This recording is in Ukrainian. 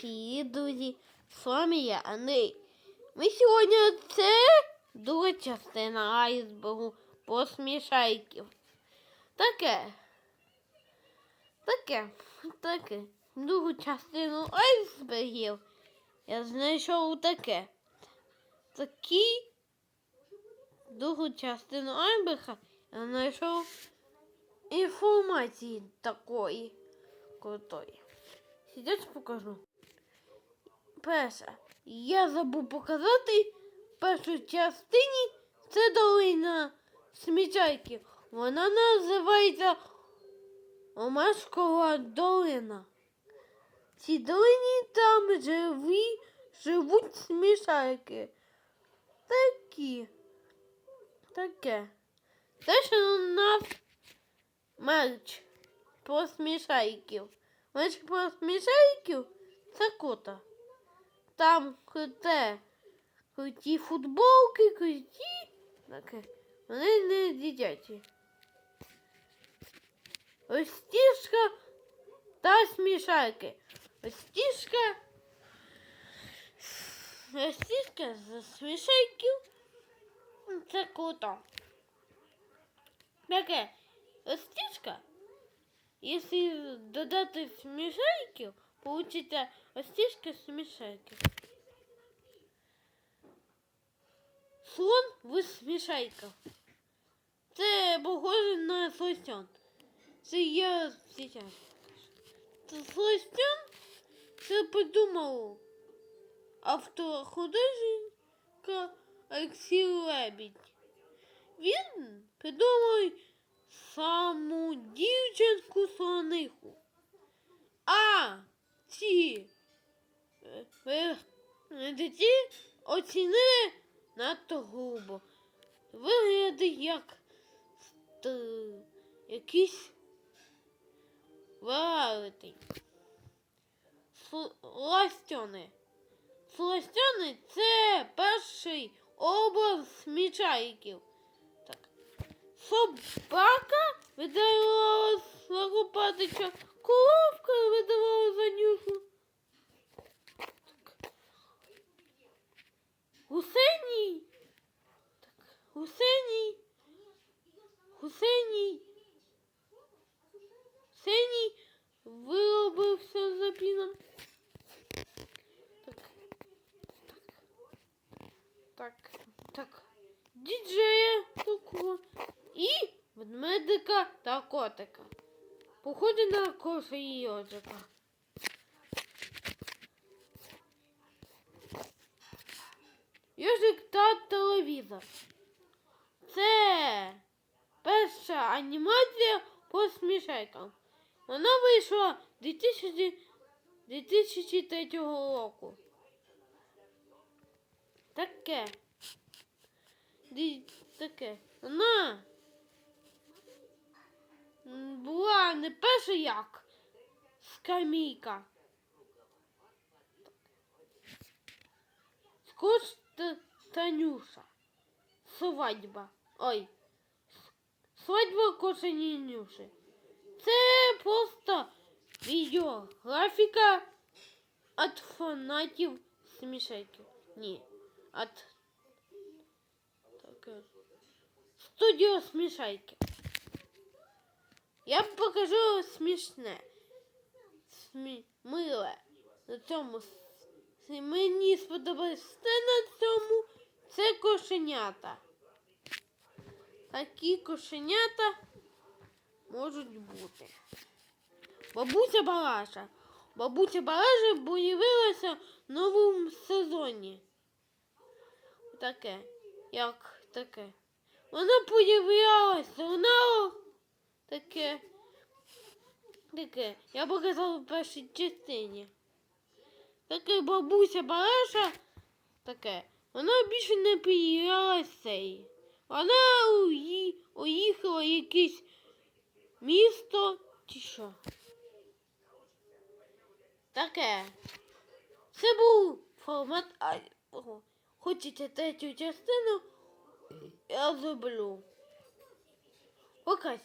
Привіт, друзі! З вами я, Андрій. Ми сьогодні це друга частина айсбергу посмішайків. Таке. Таке. Таке. Другу частину айсбергів. Я знайшов таке. Такі. Другу частину айсберга я знайшов інформації такої крутої. Сейчас покажу. Перше, я забув показати в першій частині це долина смічайки. Вона називається Омашкова долина. В цій долині там живі, живуть смішайки. Такі. Таке. Те, що у нас мерч про смішайків. Мерч про смішайків це круто. Там круте, круті футболки, круті. Таке. Вони не дитячі. Ось стіжка та смішайки. Ось стіжка. Ось стіжка з смішайків. Це круто. Таке. Ось стіжка. Якщо додати смішайків, получиться ось стіжка смішайків. Слон в смішайках. Це похоже на сластян. Це я сейчас. Це сластян це придумав автор художника Олексій Лебідь. Він придумав саму дівчинку слониху. А ці е, е, діти оцінили надто грубо. Виглядає як якийсь варитий. Сластяни. Сластяни це перший образ смічайків. Так. Собака видавала Логопатича, коровка Так. Так. Діджея такого. І ведмедика та котика. Походи на коша і йоджика. Йожик та телевізор. Це перша анімація по смішайкам. Вона вийшла 2000 2003 року. Таке. Таке. М, була не перша як скамійка. Скоч Танюша. Свадьба. Ой. Свадьба кошені Нюші. Це просто відеографіка від фанатів смішайків. Ні. От таке. Студіо смішайки. Я покажу смішне. Смі... Миле. На цьому мені сподобалось на цьому. Це кошенята. Такі кошенята можуть бути. Бабуся Балаша. Бабуся Балаша появилася в новому сезоні. Таке. Як таке. Вона появлялася, вона таке. Таке. Я показала в першій частині. Таке бабуся Балаша. Таке. Вона більше не появлялася. Вона уї- уїхала в якесь місто чи що. Таке. Це був формат. Ай, ого. Хочете третю частину? Я зроблю. Пока.